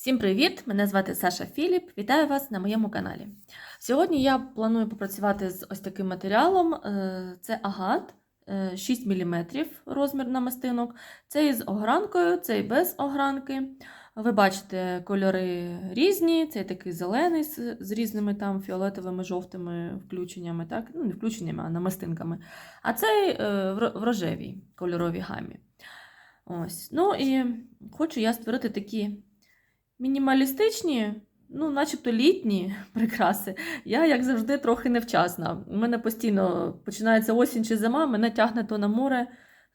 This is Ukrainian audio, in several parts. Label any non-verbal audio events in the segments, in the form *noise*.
Всім привіт! Мене звати Саша Філіп. Вітаю вас на моєму каналі. Сьогодні я планую попрацювати з ось таким матеріалом. Е, Це агат е, 6 мм розмір намистинок. Це із огранкою, це і без огранки. Ви бачите, кольори різні, цей такий зелений з, різними там фіолетовими, жовтими включеннями, так? ну не включеннями, а намистинками. А цей е, в рожевій кольоровій гамі. Ось. Ну і хочу я створити такі мінімалістичні, ну, начебто літні *laughs* прикраси. Я, як завжди, трохи невчасна. У мене постійно починається осінь чи зима, мене тягне то на море,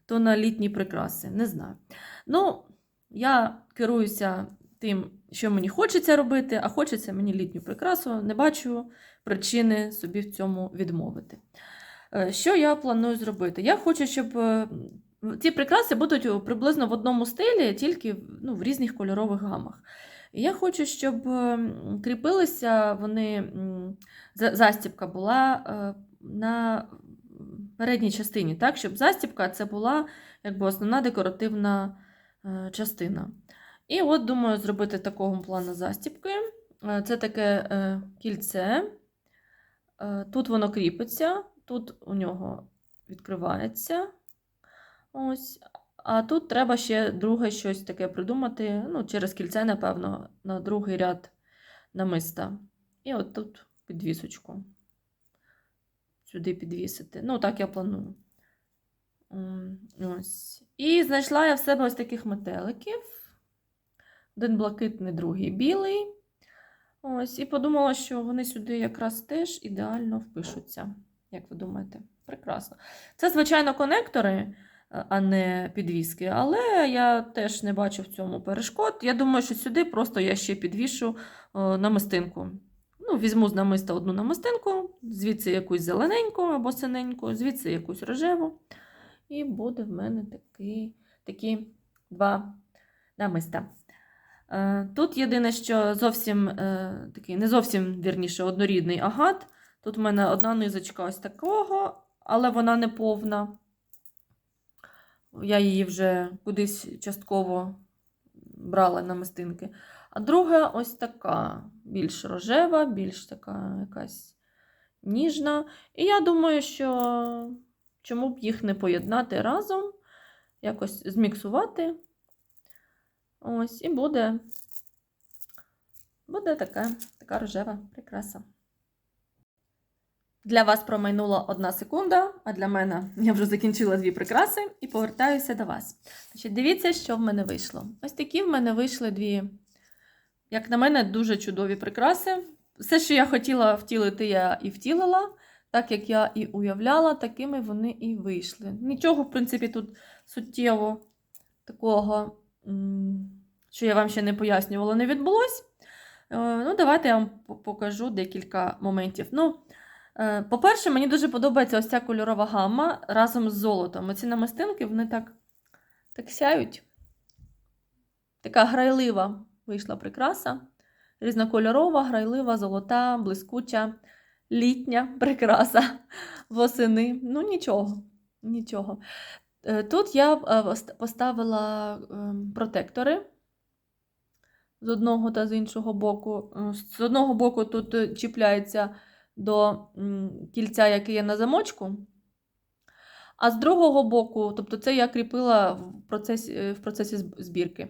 то на літні прикраси. Не знаю. Ну, я керуюся тим, що мені хочеться робити, а хочеться мені літню прикрасу. Не бачу причини собі в цьому відмовити. Е, Що я планую зробити? Я хочу, щоб е, ці прикраси будуть приблизно в одному стилі, тільки ну, в різних кольорових гамах. І я хочу, щоб кріпилися вони, м, за- застібка була е, на передній частині, так? щоб застібка це була якби основна декоративна е, частина. І от думаю зробити такого плану застібки. Е, Це таке кільце. Тут воно кріпиться, тут у нього відкривається. Ось. А тут треба ще друге щось таке придумати. Ну, через кільце, напевно, на другий ряд намиста. І от тут підвісочку. Сюди підвісити. Ну, так я планую. Ось. І знайшла я в себе ось таких метеликів. Один блакитний, другий білий. Ось, і подумала, що вони сюди якраз теж ідеально впишуться. Як ви думаєте? Прекрасно. Це, звичайно, конектори, а не підвіски, але я теж не бачу в цьому перешкод. Я думаю, що сюди просто я ще підвішу е, намистинку. Ну, візьму з намиста одну намистинку, звідси якусь зелененьку або синеньку, звідси якусь рожеву. І буде в мене такий, такі два намиста. Е, Тут єдине, що зовсім е, такий, не зовсім вірніше, однорідний агат. Тут в мене одна низочка ось такого, але вона не повна. Я її вже кудись частково брала на мистинки. А друга ось така, більш рожева, більш така якась ніжна. І я думаю, що чому б їх не поєднати разом, якось зміксувати. Ось, і буде, буде така, така рожева прикраса. Для вас промайнула одна секунда, а для мене я вже закінчила дві прикраси і повертаюся до вас. Значить, дивіться, що в мене вийшло. Ось такі в мене вийшли дві, як на мене, дуже чудові прикраси. Все, що я хотіла втілити, я і втілила. Так як я і уявляла, такими вони і вийшли. Нічого, в принципі, тут суттєво такого, що я вам ще не пояснювала, не відбулось. Е, Ну, давайте я вам покажу декілька моментів. Ну, по-перше, мені дуже подобається ось ця кольорова гамма разом з золотом. Оці намистинки вони так, так сяють. Така грайлива вийшла прикраса. Різнокольорова, грайлива, золота, блискуча, літня прикраса восени. Ну, нічого. нічого. Е, Тут я е, поставила ем, протектори з одного та з іншого боку. Е, З одного боку тут е, чіпляється до кільця, яке є на замочку. А з другого боку, тобто це я кріпила в процесі, е, в процесі збірки.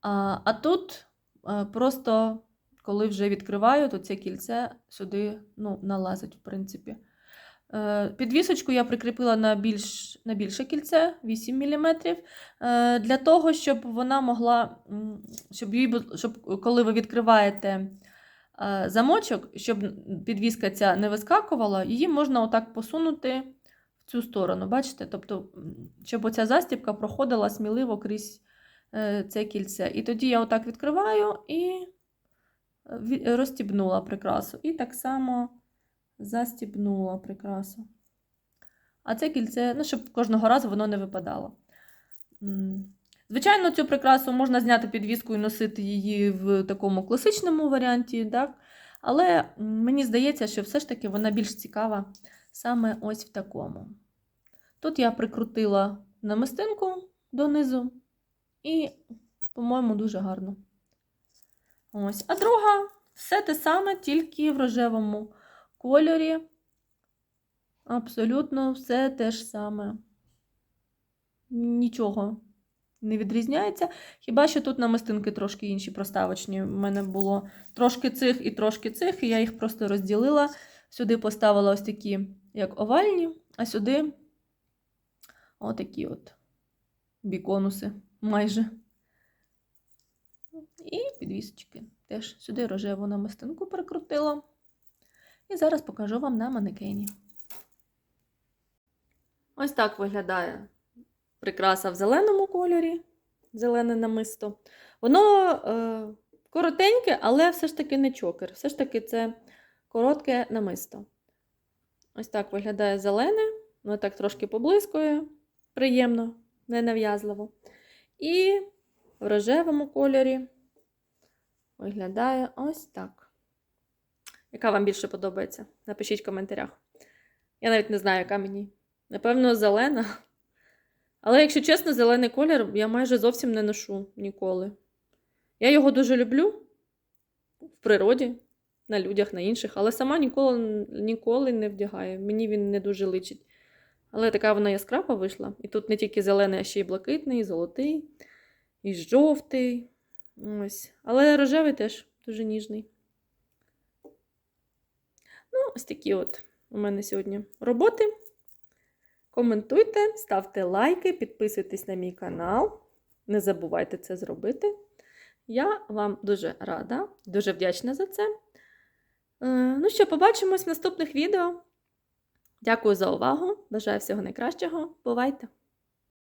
А, а тут е, просто, коли вже відкриваю, то це кільце сюди ну, налазить, в принципі. Е, Підвісочку я прикріпила на, більш, на більше кільце 8 мм, для того, щоб вона могла, щоб, її, щоб коли ви відкриваєте замочок, щоб підвіска ця не вискакувала, її можна отак посунути в цю сторону. Бачите? Тобто, щоб оця застібка проходила сміливо крізь е, це кільце. І тоді я отак відкриваю і е, розстібнула прикрасу. І так само застібнула прикрасу. А це кільце, ну, щоб кожного разу воно не випадало. Звичайно, цю прикрасу можна зняти підвіску і носити її в такому класичному варіанті, так? але мені здається, що все ж таки вона більш цікава саме ось в такому. Тут я прикрутила намистинку донизу, і, по-моєму, дуже гарно. Ось. А друга все те саме, тільки в рожевому кольорі. Абсолютно все те ж саме. Нічого не відрізняється. Хіба що тут намистинки трошки інші проставочні. У мене було трошки цих і трошки цих, і я їх просто розділила. Сюди поставила ось такі, як овальні, а сюди отакі от біконуси майже. І підвісочки. Теж сюди рожеву намистинку прикрутила. І зараз покажу вам на манекені. Ось так виглядає прикраса в зеленому кольорі, зелене намисто. Воно е, коротеньке, але все ж таки не чокер. Все ж таки це коротке намисто. Ось так виглядає зелене, воно так трошки поблискує, приємно, ненав'язливо. І в рожевому кольорі виглядає ось так. Яка вам більше подобається? Напишіть в коментарях. Я навіть не знаю, яка мені. Напевно, зелена. Але, якщо чесно, зелений колір я майже зовсім не ношу ніколи. Я його дуже люблю в природі, на людях, на інших, але сама ніколи, ніколи не вдягаю. Мені він не дуже личить. Але така вона яскрава вийшла. І тут не тільки зелений, а ще й блакитний, і золотий, і жовтий. Ось. Але рожевий теж дуже ніжний. Ну, ось такі от у мене сьогодні роботи. Коментуйте, ставте лайки, підписуйтесь на мій канал. Не забувайте це зробити. Я вам дуже рада, дуже вдячна за це. Е, Ну що, побачимось в наступних відео. Дякую за увагу. Бажаю всього найкращого. Бувайте!